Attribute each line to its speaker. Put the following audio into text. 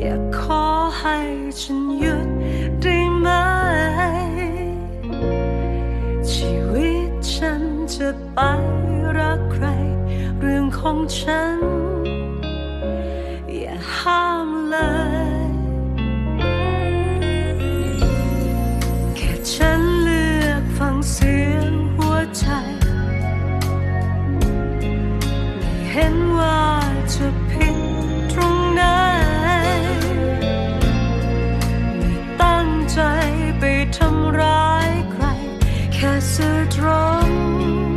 Speaker 1: อยากขอให้ฉันหยุดได้ไหม ชีวิตฉันจะไปรักใคร เรื่องของฉัน อย่าห้ามเลยแค่ฉันเลือกฟังเสียงหัวใจ ไม่เห็นว่าจะ Castle Drum.